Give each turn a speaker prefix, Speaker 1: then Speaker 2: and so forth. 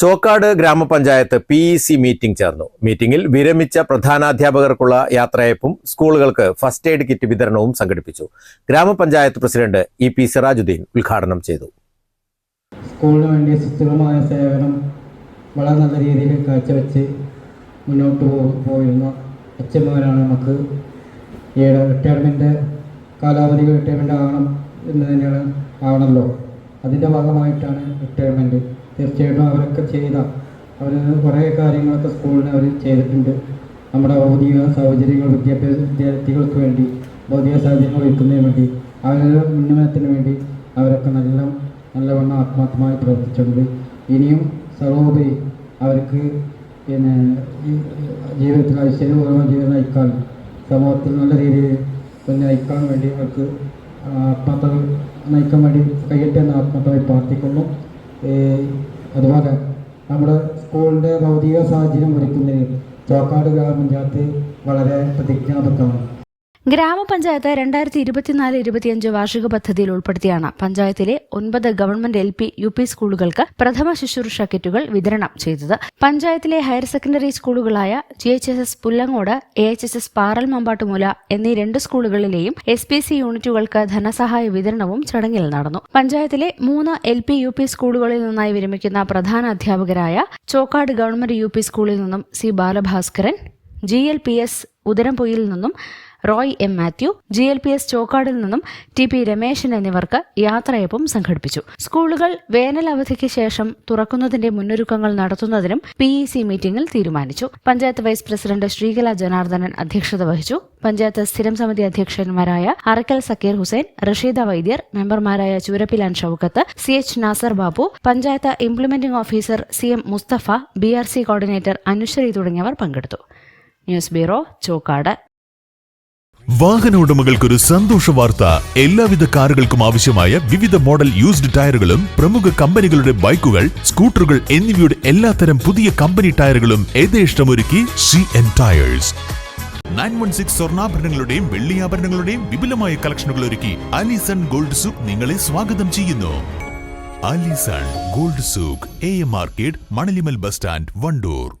Speaker 1: ചോക്കാട് ഗ്രാമപഞ്ചായത്ത് P E C meeting ചേർന്നു. മീറ്റിംഗിൽ വിരമിച്ച പ്രധാനാധ്യാപകർക്കുള്ള യാത്രയപ്പും സ്കൂളുകൾക്ക് ഫസ്റ്റ് എയ്ഡ് കിറ്റ് വിതരണവും സംഘടിപ്പിച്ചു. ഗ്രാമപഞ്ചായത്ത് പ്രസിഡന്റ് ഇ പി സിറാജുദ്ദീൻ ഉദ്ഘാടനം ചെയ്തു.
Speaker 2: സ്കൂളിന് വേണ്ടി സുസ്ഥിരമായ സേവനം വളരെ നല്ല രീതിയിൽ കാഴ്ചവെച്ച് മുന്നോട്ട് പോയിരുന്ന. അച്ഛന്മാരാണ് നമുക്ക് ഈയിടെ റിട്ടയർമെന്റ് കാലാവധി റിട്ടയർമെന്റ് ആകണം എന്ന് തന്നെയാണ് ആവണല്ലോ അതിന്റെ ഭാഗമായിട്ടാണ് റിട്ടയർമെന്റ് തീർച്ചയായിട്ടും അവരൊക്കെ ചെയ്ത അവർ കുറേ കാര്യങ്ങളൊക്കെ സ്കൂളിന് അവർ ചെയ്തിട്ടുണ്ട്. നമ്മുടെ ഭൗതിക സാഹചര്യങ്ങൾ വിദ്യാഭ്യാസ വിദ്യാർത്ഥികൾക്ക് വേണ്ടി ഭൗതിക സാഹചര്യങ്ങൾ ഒരുക്കുന്നതിന് വേണ്ടി അവരുടെ ഉന്നമനത്തിന് വേണ്ടി അവരൊക്കെ നല്ല നല്ലവണ്ണം ആത്മാർത്ഥമായി പ്രവർത്തിച്ചിട്ടുണ്ട്. ഇനിയും സർവോപരി അവർക്ക് പിന്നെ ഈ ജീവിതത്തിൽ ഐശ്വര്യപൂർവം ജീവിതം നയിക്കാൻ സമൂഹത്തിൽ നല്ല രീതിയിൽ പിന്നെ നയിക്കാൻ വേണ്ടി അവർക്ക് ആത്മാർത്ഥത നയിക്കാൻ വേണ്ടി കഴിയട്ടെ എന്ന് ആത്മാർത്ഥമായി പ്രാർത്ഥിക്കുന്നു. അതുപോലെ നമ്മുടെ സ്കൂളിന്റെ ഭൗതിക സാഹചര്യം ഒരുക്കുന്നതിന് ചോക്കാട് ഗ്രാമപഞ്ചായത്ത് വളരെ പ്രതിജ്ഞാബദ്ധമാണ്.
Speaker 3: ഗ്രാമപഞ്ചായത്ത് രണ്ടായിരത്തി ഇരുപത്തിനാല് ഇരുപത്തിയഞ്ച് വാർഷിക പദ്ധതിയിൽ ഉൾപ്പെടുത്തിയാണ്. പഞ്ചായത്തിലെ ഒൻപത് government L P U P സ്കൂളുകൾക്ക് പ്രഥമ ശുശ്രൂഷ കിറ്റുകൾ വിതരണം ചെയ്തത്. പഞ്ചായത്തിലെ higher secondary സ്കൂളുകളായ G H S S Pullangode A H S S Paral Mambattumoola എന്നീ രണ്ട് സ്കൂളുകളിലെയും എസ് പി സി യൂണിറ്റുകൾക്ക് ധനസഹായ വിതരണവും ചടങ്ങിൽ നടന്നു. പഞ്ചായത്തിലെ മൂന്ന് എൽ പി യു പി സ്കൂളുകളിൽ നിന്നായി വിരമിക്കുന്ന പ്രധാന അധ്യാപകരായ ചോക്കാട് ഗവൺമെന്റ് യു പി സ്കൂളിൽ നിന്നും C. Balabhaskaran G. L. P. S. Udarampoyil നിന്നും Roy M Mathew G L P S ചോക്കാടിൽ നിന്നും ടി പി രമേശൻ എന്നിവർക്ക് യാത്രയപ്പും സംഘടിപ്പിച്ചു. സ്കൂളുകൾ വേനൽ അവധിക്ക് ശേഷം തുറക്കുന്നതിന്റെ മുന്നൊരുക്കങ്ങൾ നടത്തുന്നതിനും പി ഇ സി മീറ്റിംഗിൽ തീരുമാനിച്ചു. പഞ്ചായത്ത് വൈസ് പ്രസിഡന്റ് ശ്രീകല ജനാർദ്ദനൻ അധ്യക്ഷത വഹിച്ചു. പഞ്ചായത്ത് സ്ഥിരം സമിതി അധ്യക്ഷന്മാരായ അറക്കൽ സക്കീർ ഹുസൈൻ റഷീദ വൈദ്യർ മെമ്പർമാരായ Choorappilan Shoukath C H Nasar Babu panchayat implementing officer C M Mustafa B R C coordinator Anusree തുടങ്ങിയവർ പങ്കെടുത്തു. News bureau Chokkad.
Speaker 4: വാഹന ഉടമകൾക്കൊരു സന്തോഷ വാർത്ത. എല്ലാവിധ കാറുകൾക്കും ആവശ്യമായ വിവിധ മോഡൽ യൂസ്ഡ് ടയറുകളും പ്രമുഖ കമ്പനികളുടെ ബൈക്കുകൾ സ്കൂട്ടറുകൾ എന്നിവയുടെ എല്ലാത്തരം പുതിയ കമ്പനി ടയറുകളും യഥേഷ്ടമൊരുക്കി C N tyres nine one six സ്വർണാഭരണങ്ങളുടെയും വെള്ളിയാഭരണങ്ങളുടെയും വിപുലമായ കളക്ഷനുകൾ ഒരുക്കി അലിസൺ ഗോൾഡ് സൂക്ക് നിങ്ങളെ സ്വാഗതം ചെയ്യുന്നു. Alison gold souk A M market Manalimal bus stand Wandoor.